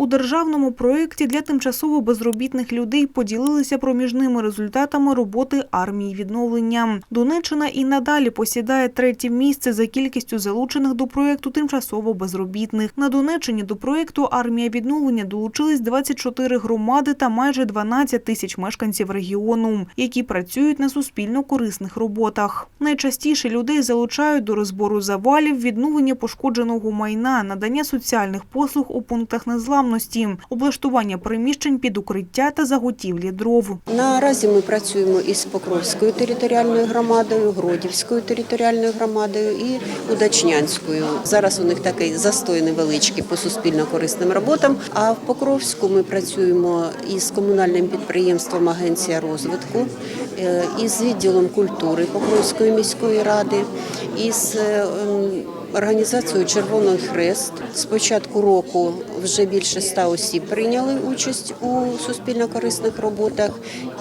У державному проєкті для тимчасово безробітних людей поділилися проміжними результатами роботи армії відновлення. Донеччина і надалі посідає третє місце за кількістю залучених до проєкту тимчасово безробітних. На Донеччині до проєкту армія відновлення долучились 24 громади та майже 12 тисяч мешканців регіону, які працюють на суспільно корисних роботах. Найчастіше людей залучають до розбору завалів, відновлення пошкодженого майна, надання соціальних послуг у пунктах незламності, облаштування приміщень під укриття та заготівлі дров. Наразі ми працюємо із Покровською територіальною громадою, Гродівською територіальною громадою і Удачнянською. Зараз у них такий застой невеличкий по суспільно корисним роботам. А в Покровську ми працюємо із комунальним підприємством Агенція розвитку, е, із відділом культури Покровської міської ради, із е, Організацією Червоний Хрест з початку року вже більше ста осіб прийняли участь у суспільно-корисних роботах,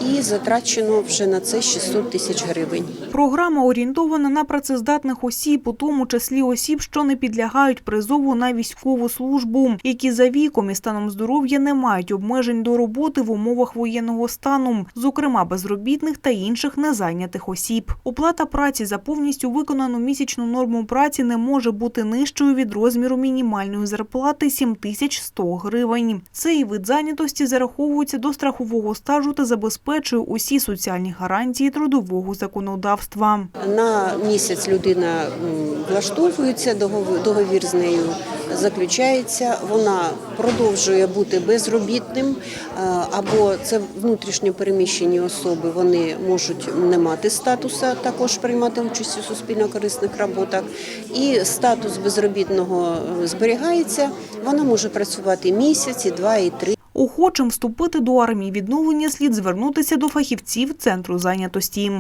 і затрачено вже на це 600 тисяч гривень. Програма орієнтована на працездатних осіб, у тому числі осіб, що не підлягають призову на військову службу, які за віком і станом здоров'я не мають обмежень до роботи в умовах воєнного стану, зокрема безробітних та інших незайнятих осіб. Оплата праці за повністю виконану місячну норму праці не може бути нижчою від розміру мінімальної зарплати 7100 гривень. Цей вид зайнятості зараховується до страхового стажу та забезпечує усі соціальні гарантії трудового законодавства. На місяць людина влаштовується, договір, договір з нею заключається. Вона продовжує бути безробітним, е, або це внутрішньо переміщені особи. Вони можуть не мати статуса, також приймати участь у суспільно-корисних роботах. І статус безробітного е, зберігається. Вона може працювати місяць, і два, і три. Охочим вступити до армії відновлення слід звернутися до фахівців центру зайнятості.